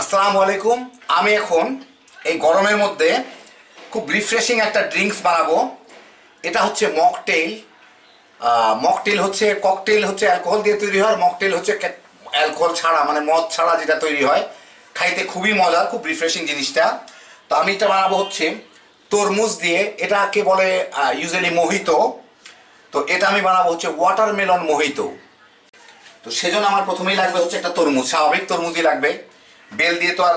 আসসালামু আলাইকুম। আমি এখন এই গরমের মধ্যে খুব রিফ্রেশিং একটা ড্রিঙ্কস বানাবো। এটা হচ্ছে মকটেল মকটেল হচ্ছে ককটেল হচ্ছে অ্যালকোহল দিয়ে তৈরি হয় মকটেল হচ্ছে অ্যালকোহল ছাড়া মানে মদ ছাড়া যেটা তৈরি হয়। খাইতে খুবই মজা খুব রিফ্রেশিং জিনিসটা। তো আমি এটা বানাবো হচ্ছে তরমুজ দিয়ে। এটাকে বলে ইউজুয়ালি মোহিত। তো এটা আমি বানাবো হচ্ছে ওয়াটারমেলন মোহিত। তো সেজন্য আমার প্রথমেই লাগবে হচ্ছে একটা তরমুজ, স্বাভাবিক তরমুজই লাগবে। বেল দিয়ে তো আর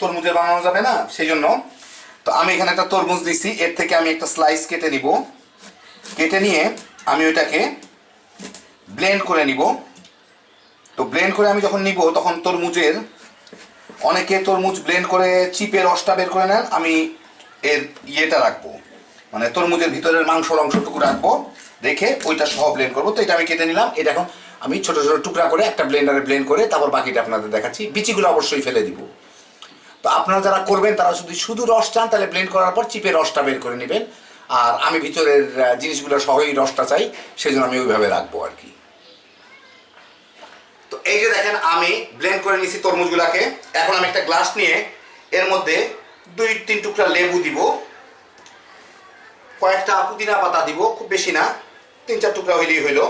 তরমুজের বানানো যাবে না সেই জন্য তো আমি এখানে একটা তরমুজ দিছি, এর থেকে আমি একটা স্লাইস কেটে নিব। কেটে নিয়ে আমি ওইটাকে ব্লেন্ড করে নিব। তো ব্লেন্ড করে আমি যখন নিব, তখন তরমুজের অনেকে তরমুজ ব্লেন্ড করে চিপের রসটা বের করে নেন, আমি এর ইয়েটা রাখব। মানে তরমুজের ভিতরের মাংসর অংশটুকু রাখব, রেখে ওইটা সহ ব্লেন্ড করব। তো এটা আমি কেটে নিলাম, এটা এখন আমি ছোট ছোট টুকরা করে একটা ব্লেন্ডারে ব্লেন্ড করে তারপর বাকিটা আপনাদের দেখাচ্ছি। বিচিগুলো অবশ্যই ফেলে দিব। তো আপনারা যারা করবেন, তারা যদি শুধু রস চান, তাহলে ব্লেন্ড করার পর চিপের রসটা বের করে নেবেন। আর আমি ভিতরের জিনিসগুলো সহই রসটা চাই সেই জন্য আমি ওইভাবে রাখব আর কি। তো এই যে দেখেন, আমি ব্লেন্ড করে নিয়েছি তরমুজগুলাকে। এখন আমি একটা গ্লাস নিয়ে এর মধ্যে দুই, তিন টুকরা লেবু দিব। কয়েকটা পুদিনা পাতা দিব, খুব বেশি না। তিন, চার টুকরা হইলেই হইল।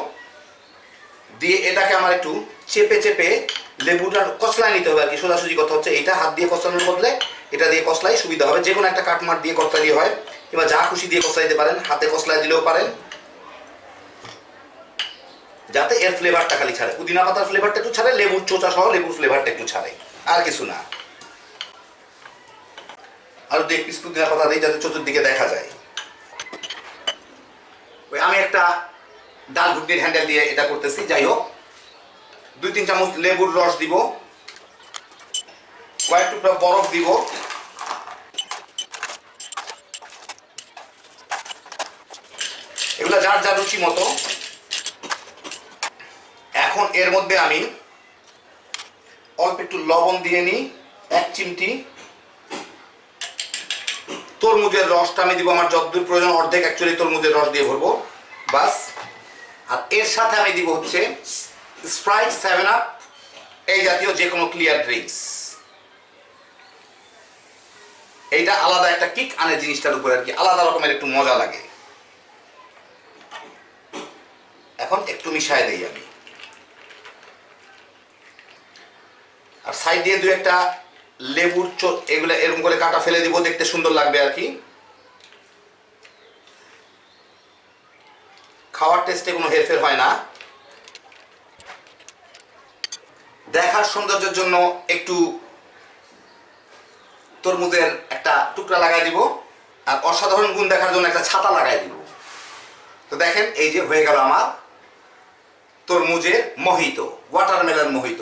দিয়ে এটাকে আমার একটু চেপে চেপে লেবুটার কসলায় নিতে হবে আর কি। সোজাসুজি কথা হচ্ছে এটা হাত দিয়ে কসলানোর বদলে এটা দিয়ে কসলাই সুবিধা হবে। যে কোনো একটা কাটমাট দিয়ে কসলাই হয়। কিংবা যা খুশি দিয়ে কসলাই দিতে পারেন, হাতে কসলাই দিলেও পারেন। যাতে এর ফ্লেভারটা খালি ছাড়ে। পুদিনা পাতার ফ্লেভারটা একটু ছাড়ে, লেবুর চোচা সহ লেবুর ফ্লেভারটা একটু ছাড়ে। আর কিছু না। আর দু এক পিস পুদিনা পাতা দিই, যাতে চতুর্দিকে দেখা যায়। ওই আমি একটা ডাল ঘুটনির হ্যান্ডেল দিয়ে এটা করতেছি। যাই হোক, দুই তিন চামচ লেবুর রস দিব। কয়েক টুকরা বরফ দিব। এগুলো যার যার রুচি মতো। এখন এর মধ্যে আমি অল্প একটু লবণ দিয়ে নিই, এক চিমটি। তরমুজের রসটা আমি দিব আমার যতদূর প্রয়োজন অর্ধেক অ্যাকচুয়ালি তরমুজের রস দিয়ে ভরবো। বাস। আর এর সাথে আমি দিব হচ্ছে স্প্রাইট সেভেন আপ এই জাতীয় যে কোনো ক্লিয়ার ড্রিঙ্কস এইটা আলাদা একটা কিক আনে জিনিসটার উপরে আর কি, আলাদা রকমের একটু মজা লাগে। এখন একটু মিশাই দেই আমি। আর সাইড দিয়ে দু একটা লেবুর এগুলো এরকম করে কাটা ফেলে দিব, দেখতে সুন্দর লাগবে আর কি। খাওয়ার টেস্টে কোনো হেরফের হয় না। দেখার সৌন্দর্যের জন্য একটু তরমুজের একটা টুকরা লাগাই দিব, আর অসাধারণ গুণ দেখার জন্য একটা ছাতা লাগাই দিব। তো দেখেন, এই যে হয়ে গেল আমার তরমুজের মোহিত ওয়াটারমেলন মোহিত।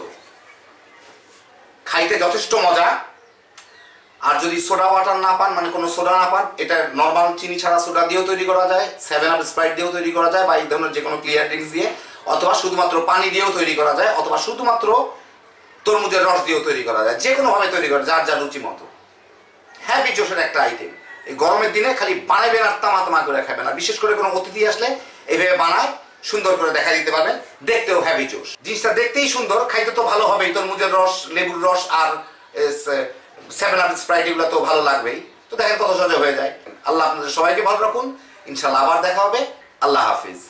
খাইতে যথেষ্ট মজা। আর যদি সোডা ওয়াটার না পান মানে কোনো সোডা না পান, এটা নর্মাল চিনি ছাড়া সোডা দিয়েও তৈরি করা যায় সেভেন আপ স্প্রাইট দিয়েও তৈরি করা যায়, বা এই ধরনের যে কোনো ক্লিয়ার ড্রিঙ্কস দিয়ে, অথবা শুধুমাত্র পানি দিয়েও তৈরি করা যায়, অথবা শুধুমাত্র তরমুজের রস দিয়েও তৈরি করা যায় যে কোনোভাবে তৈরি করা যার যার রুচি মতো। হ্যাভি জোশের একটা আইটেম এই গরমের দিনে খালি বানাবেন আর তামা তামা করে খাবেন, আর বিশেষ করে কোনো অতিথি আসলে এইভাবে বানায়, সুন্দর করে দেখা দিতে পারবেন, দেখতেও হ্যাভি জোশ জিনিসটা দেখতেই সুন্দর, খাইতে তো ভালো হবেই, তরমুজের রস, লেবুর রস আর সেভেন আপ স্প্রাইট এগুলো তো ভালো লাগবেই। তো দেখেন কত সহজে হয়ে যায়। আল্লাহ আপনাদের সবাইকে ভালো রাখুন। ইনশাল্লাহ আবার দেখা হবে। আল্লাহ হাফিজ।